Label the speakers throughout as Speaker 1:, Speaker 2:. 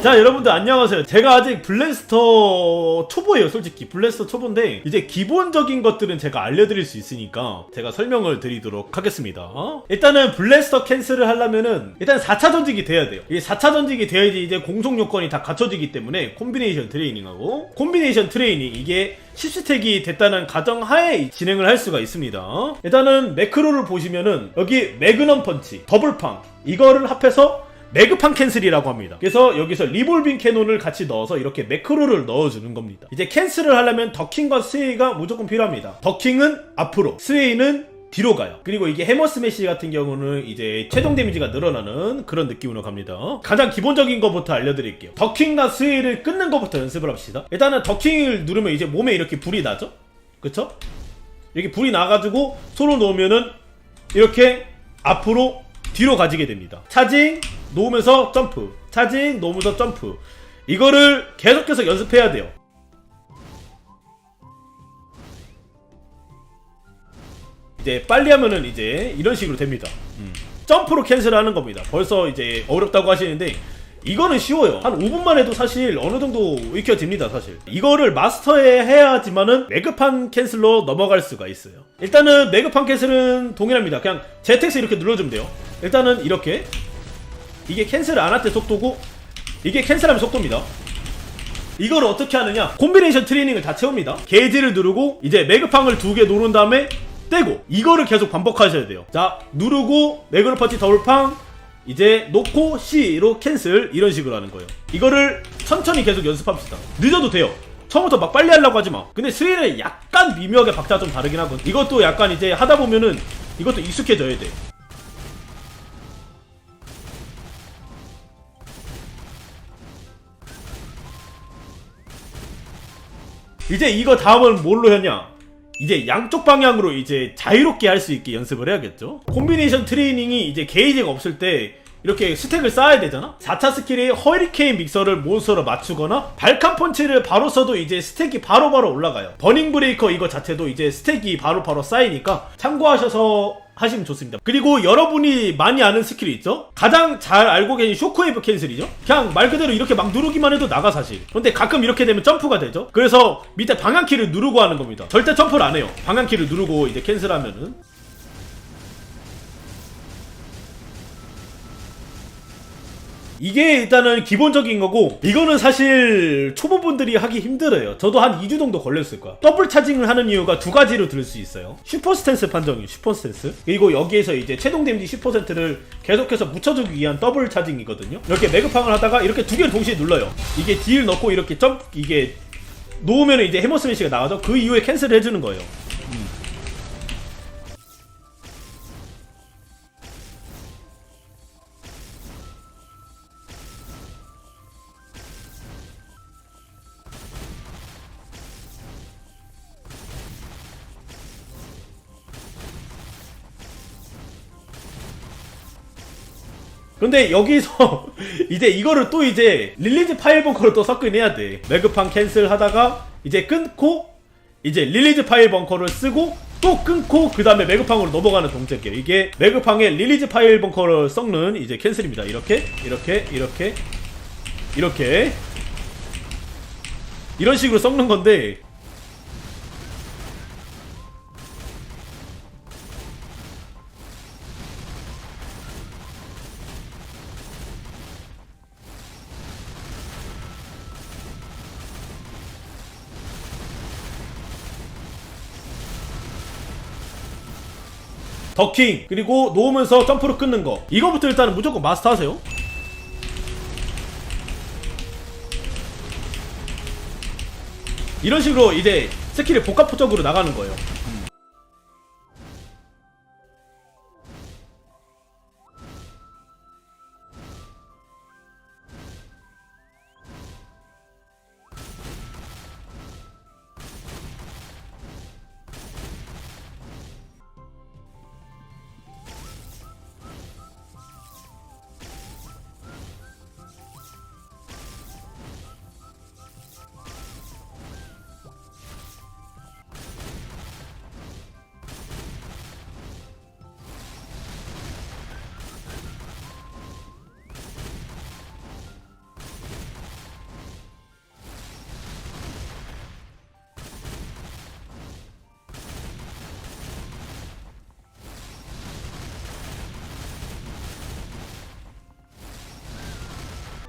Speaker 1: 자 여러분들 안녕하세요. 제가 아직 블래스터 초보예요 솔직히. 블래스터 초보인데 이제 기본적인 것들은 제가 알려드릴 수 있으니까 제가 설명을 드리도록 하겠습니다. 어? 일단은 블래스터 캔슬을 하려면은 일단 4차 전직이 돼야 돼요. 이게 4차 전직이 돼야지 이제 공속 요건이 다 갖춰지기 때문에 콤비네이션 트레이닝하고 콤비네이션 트레이닝 이게 10스택이 됐다는 가정하에 진행을 할 수가 있습니다. 일단은 매크로를 보시면은 여기 매그넘 펀치 더블팡 이거를 합해서 매그판 캔슬이라고 합니다. 그래서 여기서 리볼빙 캐논을 같이 넣어서 이렇게 매크로를 넣어주는 겁니다. 이제 캔슬을 하려면 더킹과 스웨이가 무조건 필요합니다. 더킹은 앞으로, 스웨이는 뒤로 가요. 그리고 이게 해머 스매시 같은 경우는 이제 최종 데미지가 늘어나는 그런 느낌으로 갑니다. 가장 기본적인 것부터 알려드릴게요. 더킹과 스웨이를 끊는 것부터 연습을 합시다. 일단은 더킹을 누르면 이제 몸에 이렇게 불이 나죠? 그쵸? 이렇게 불이 나가지고 손을 놓으면은 이렇게 앞으로 뒤로 가지게 됩니다. 차징 놓으면서 점프, 차징 놓으면서 점프. 이거를 계속해서 연습해야 돼요. 이제 빨리 하면은 이제 이런 식으로 됩니다. 음. 점프로 캔슬하는 겁니다. 벌써 이제 어렵다고 하시는데 이거는 쉬워요. 한 5분만 해도 사실 어느 정도 익혀집니다, 사실. 이거를 마스터해 해야지만은 매그판 캔슬로 넘어갈 수가 있어요. 일단은 매그판 캔슬은 동일합니다. 그냥 ZX 이렇게 눌러주면 돼요. 일단은 이렇게 이게 캔슬 안 할 때 속도고 이게 캔슬하면 속도입니다. 이걸 어떻게 하느냐? 콤비네이션 트레이닝을 다 채웁니다. 게이지를 누르고 이제 매그팡을 두 개 누른 다음에 떼고 이거를 계속 반복하셔야 돼요. 자 누르고 매그로 퍼치 더블팡 이제 놓고 C로 캔슬 이런 식으로 하는 거예요. 이거를 천천히 계속 연습합시다. 늦어도 돼요. 처음부터 막 빨리 하려고 하지 마. 근데 스웨이는 약간 미묘하게 박자가 좀 다르긴 하거든. 이것도 약간 이제 하다 보면은 이것도 익숙해져야 돼. 이제 이거 다음은 뭘로 했냐? 이제 양쪽 방향으로 이제 자유롭게 할 수 있게 연습을 해야겠죠? 콤비네이션 트레이닝이 이제 게이지가 없을 때 이렇게 스택을 쌓아야 되잖아? 4차 스킬이 허리케인 믹서를 몬스터로 맞추거나 발칸 펀치를 바로 써도 이제 스택이 바로바로 올라가요. 버닝 브레이커 이거 자체도 이제 스택이 바로 바로 쌓이니까 참고하셔서 하시면 좋습니다. 그리고 여러분이 많이 아는 스킬이 있죠? 가장 잘 알고 계신 쇼크웨이브 캔슬이죠? 그냥 말 그대로 이렇게 막 누르기만 해도 나가 사실. 근데 가끔 이렇게 되면 점프가 되죠? 그래서 밑에 방향키를 누르고 하는 겁니다. 절대 점프를 안 해요. 방향키를 누르고 이제 캔슬하면은. 이게 일단은 기본적인 거고 이거는 사실 초보분들이 하기 힘들어요. 저도 한 2주 정도 걸렸을 거야. 더블 차징을 하는 이유가 두 가지로 들을 수 있어요. 슈퍼 스탠스 판정이에요 슈퍼 스탠스. 그리고 여기에서 이제 최종 데미지 10%를 계속해서 묻혀주기 위한 더블 차징이거든요. 이렇게 매그팡을 하다가 이렇게 두 개를 동시에 눌러요. 이게 딜 넣고 이렇게 점 이게 놓으면 이제 해머 스매시가 나가죠 그 이후에 캔슬을 해주는 거예요 근데 여기서 이제 이거를 또 이제 릴리즈 파일 벙커를 또 섞어내야 돼. 매그판 캔슬 하다가 이제 끊고 이제 릴리즈 파일 벙커를 쓰고 또 끊고 그 다음에 매그팡으로 넘어가는 동작이에요. 이게 매그팡의 릴리즈 파일 벙커를 섞는 이제 캔슬입니다. 이렇게 이렇게 이렇게 이렇게 이런 식으로 섞는 건데 더킹 그리고 놓으면서 점프로 끊는 거. 이거부터 일단은 무조건 마스터 하세요. 이런 식으로 이제 스킬을 복합적으로 나가는 거예요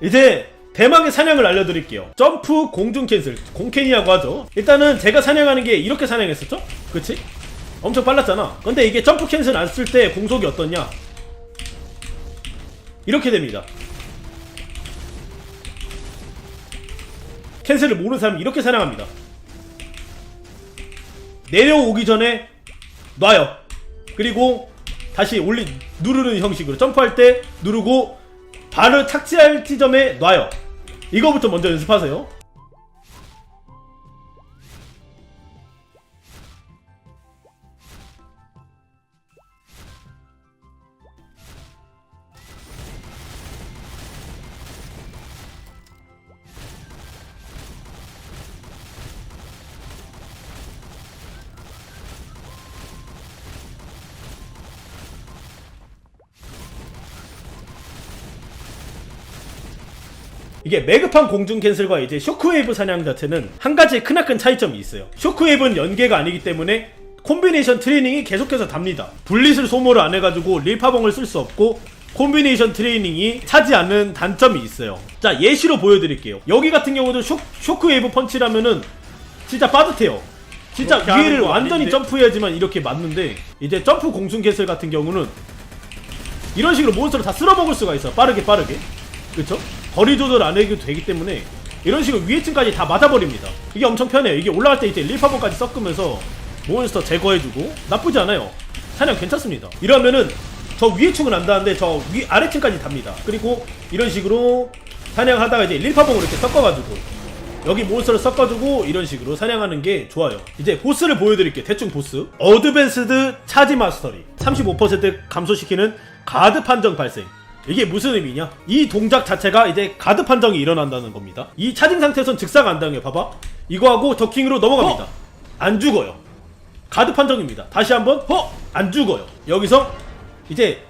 Speaker 1: 이제 대망의 사냥을 알려드릴게요. 점프 공중 캔슬 공캔이라고 하죠. 일단은 제가 사냥하는 게 이렇게 사냥했었죠? 그치? 엄청 빨랐잖아. 근데 이게 점프 캔슬 안 쓸 때 공속이 어떻냐? 이렇게 됩니다. 캔슬을 모르는 사람은 이렇게 사냥합니다. 내려오기 전에 놔요. 그리고 다시 올리 누르는 형식으로 점프할 때 누르고 발을 착지할 지점에 놔요. 이거부터 먼저 연습하세요. 이게 매급한 공중 캔슬과 이제 쇼크웨이브 사냥 자체는 한 가지 크나큰 차이점이 있어요. 쇼크웨이브는 연계가 아니기 때문에 콤비네이션 트레이닝이 계속해서 답니다. 분릿을 소모를 안 해가지고 릴파봉을 쓸 수 없고 콤비네이션 트레이닝이 차지 않는 단점이 있어요. 자 예시로 보여드릴게요. 여기 같은 경우도 쇼, 쇼크웨이브 펀치라면은 진짜 빠듯해요. 진짜
Speaker 2: 거
Speaker 1: 완전히
Speaker 2: 아닌데?
Speaker 1: 점프해야지만 이렇게 맞는데 이제 점프 공중 캔슬 같은 경우는 이런 식으로 몬스터를 다 쓸어먹을 수가 있어 빠르게 빠르게 그쵸? 거리 조절 안 해도 되기 때문에 이런 식으로 위에층까지 다 맞아버립니다 이게 엄청 편해요 이게 올라갈 때 이제 릴파본까지 섞으면서 몬스터 제거해주고 나쁘지 않아요 사냥 괜찮습니다 이러면은 저 위에층은 안 닿는데 저 위 아래층까지 답니다 그리고 이런 식으로 사냥하다가 이제 릴파봉을 이렇게 섞어가지고 여기 몬스터를 섞어주고 이런 식으로 사냥하는 게 좋아요. 이제 보스를 보여드릴게요. 대충 보스. 어드밴스드 차지 마스터리. 35% 감소시키는 가드 판정 발생. 이게 무슨 의미냐? 이 동작 자체가 이제 가드 판정이 일어난다는 겁니다. 이 차징 상태에선 즉사가 안 당해요. 봐봐. 이거하고 더킹으로 넘어갑니다. 안 죽어요. 가드 판정입니다. 다시 한번 허! 안 죽어요. 여기서 이제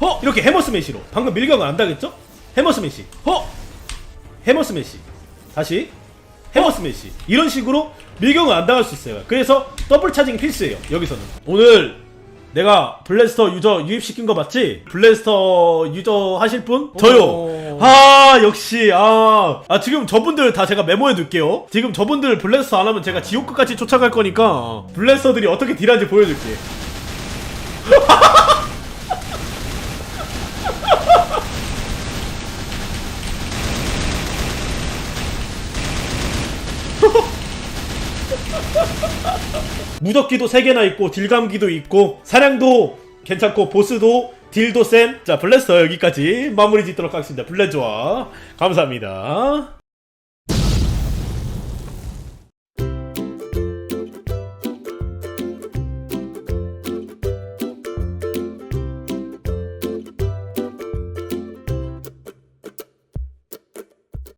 Speaker 1: 허! 이렇게 해머 스매시로. 방금 밀격은 안 당했죠? 해머 스매시. 허! 해머 스매시. 다시 해머 스매시. 이런 식으로 밀격은 안 당할 수 있어요. 그래서 더블 차징 필수예요. 여기서는. 오늘 내가 블래스터 유저 유입시킨 거 맞지? 블래스터 유저 하실 분? 저요.
Speaker 2: 오.
Speaker 1: 아 역시 아, 아 지금 저분들 다 제가 메모해 둘게요. 지금 저분들 블래스터 안 하면 제가 지옥 끝까지 쫓아갈 거니까 블래스터들이 어떻게 딜하는지 보여줄게. 무적기도 3개나 있고 딜감기도 있고 사냥도 괜찮고 보스도 딜도 센. 자 블래스터 여기까지 마무리 짓도록 하겠습니다. 블레조아 감사합니다.